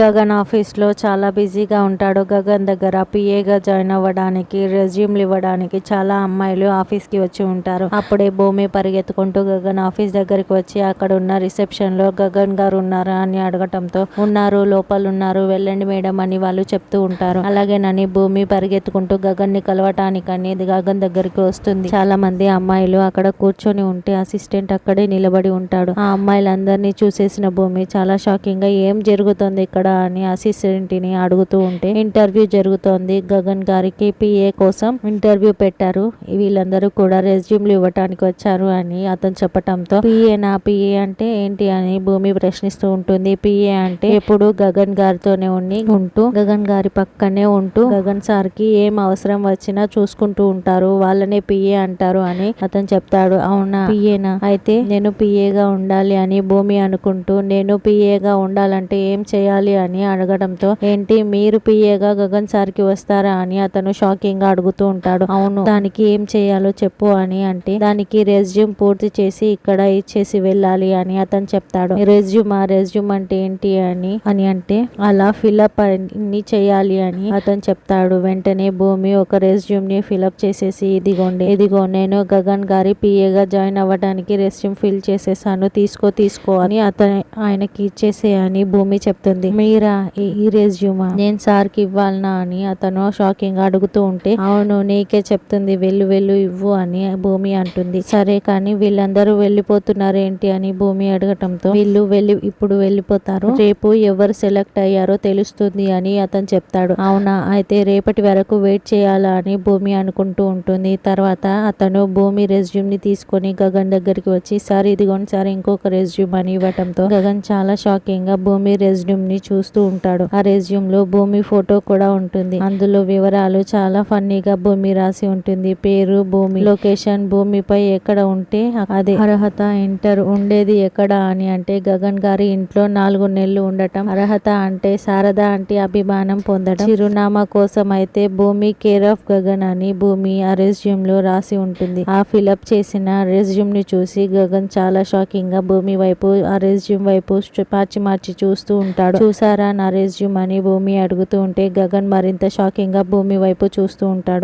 గగన్ ఆఫీస్లో చాలా బిజీగా ఉంటాడు. గగన్ దగ్గర పిఏగా జాయిన్ అవ్వడానికి రెజ్యూమ్లు ఇవ్వడానికి చాలా అమ్మాయిలు ఆఫీస్కి వచ్చి ఉంటారు. అప్పుడే భూమి పరిగెత్తుకుంటూ గగన్ ఆఫీస్ దగ్గరికి వచ్చి అక్కడ ఉన్న రిసెప్షన్లో గగన్ గారు ఉన్నారా అని అడగటంతో ఉన్నారు లోపల ఉన్నారు వెళ్ళండి మేడం అని వాళ్ళు చెప్తూ ఉంటారు. అలాగేనని భూమి పరిగెత్తుకుంటూ గగన్ని కలవటానికని గగన్ దగ్గరికి వస్తుంది. చాలా మంది అమ్మాయిలు అక్కడ కూర్చొని ఉంటే అసిస్టెంట్ అక్కడే నిలబడి ఉంటాడు. ఆ అమ్మాయిలందరినీ చూసేసిన భూమి చాలా షాకింగ్గా ఏం జరుగుతుంది ఇక్కడ? అని అసిస్టెంట్ని అడుగుతూ ఉంటే ఇంటర్వ్యూ జరుగుతోంది. గగన్ గారికి పిఏ కోసం ఇంటర్వ్యూ పెట్టారు. వీళ్ళందరూ కూడా రెజ్యూమ్లు ఇవ్వటానికి వచ్చారు అని అతను చెప్పటంతో పిఏ నా పిఏ అంటే ఏంటి అని భూమి ప్రశ్నిస్తూ ఉంటుంది. పిఏ అంటే ఎప్పుడు గగన్ గారితోనే ఉండి ఉంటూ గగన్ గారి పక్కనే ఉంటూ గగన్ సార్కి ఏం అవసరం వచ్చినా చూసుకుంటూ ఉంటారు. వాళ్ళనే పిఏ అంటారు అని అతను చెప్తాడు. అవునా? పిఏనా? అయితే నేను పిఏగా ఉండాలి అని భూమి అనుకుంటూ నేను పిఏగా ఉండాలంటే ఏం చేయాలి అని అడగడంతో ఏంటి మీరు పిఏగా గగన్ సార్కి వస్తారా? అని అతను షాకింగ్గా అడుగుతూ ఉంటాడు. అవును. దానికి ఏం చేయాలో చెప్పు అని అంటే దానికి రెజ్యూమ్ పూర్తి చేసి ఇక్కడ ఇచ్చేసి వెళ్ళాలి అని అతను చెప్తాడు. రెజ్యూమ్ ఆ రెజ్యూమ్ అంటే ఏంటి అని అని అంటే అలా ఫిలప్ అన్ని చేయాలి అని అతను చెప్తాడు. వెంటనే భూమి ఒక రెజ్యూమ్ని ఫిలప్ చేసేసి ఇదిగోండి ఇదిగో నేను గగన్ గారి పిఏగా జాయిన్ అవ్వడానికి రెజ్యూమ్ ఫిల్ చేసేసాను తీసుకో తీసుకో అని అతను ఆయనకి ఇచ్చేసే అని భూమి చెప్తుంది. మీరా? ఈ- రెజ్యూమా? నేను సార్కి ఇవ్వాలనా అని అతను షాకింగ్గా అడుగుతూ ఉంటే అవును నీకే చెప్తుంది వెళ్ళు వెళ్ళు ఇవ్వు అని భూమి అంటుంది. సరే కానీ వీళ్ళందరూ వెళ్ళిపోతున్నారు ఏంటి అని భూమి అడగటంతో వీళ్ళు వెళ్ళి ఇప్పుడు వెళ్ళిపోతారు. రేపు ఎవరు సెలెక్ట్ అయ్యారో తెలుస్తుంది అని అతను చెప్తాడు. అవునా? అయితే రేపటి వరకు వెయిట్ చేయాలా అని భూమి అనుకుంటూ ఉంటుంది. తర్వాత అతను భూమి రెజ్యూమ్ని తీసుకొని గగన్ దగ్గరికి వచ్చి సార్ ఇదిగోండి సార్ ఇంకొక రెజ్యూమ్ అని ఇవ్వటంతో గగన్ చాలా షాకింగ్గా భూమి రెజ్యూమ్ని చూస్తూ ఉంటాడు. ఆ రెజ్యూమ్లో భూమి ఫోటో కూడా ఉంటుంది. అందులో వివరాలు చాలా ఫన్నీగా భూమి రాసి ఉంటుంది. పేరు భూమి లొకేషన్ భూమిపై ఎక్కడ ఉంటే అదే. అర్హత ఇంటర్ ఉండేది ఎక్కడ అని అంటే గగన్ గారి ఇంట్లో నాలుగు నెలలు ఉండటం. అర్హత అంటే శారద అంటే అభిమానం పొందడం చిరునామా కోసం అయితే భూమి కేర్ ఆఫ్ గగన్ అని భూమి ఆ రెజ్యూమ్లో రాసి ఉంటుంది. ఆ ఫిలప్ చేసిన రెజ్యూమ్ని చూసి గగన్ చాలా షాకింగ్గా భూమి వైపు ఆ రెజ్యూమ్ వైపు మార్చి మార్చి చూస్తూ ఉంటాడు. చూసారా నా రెజ్యూమ్ అని భూమి అడుగుతూ ఉంటే గగన్ మరింత షాకింగ్గా భూమి వైపు చూస్తూ ఉంటాడు.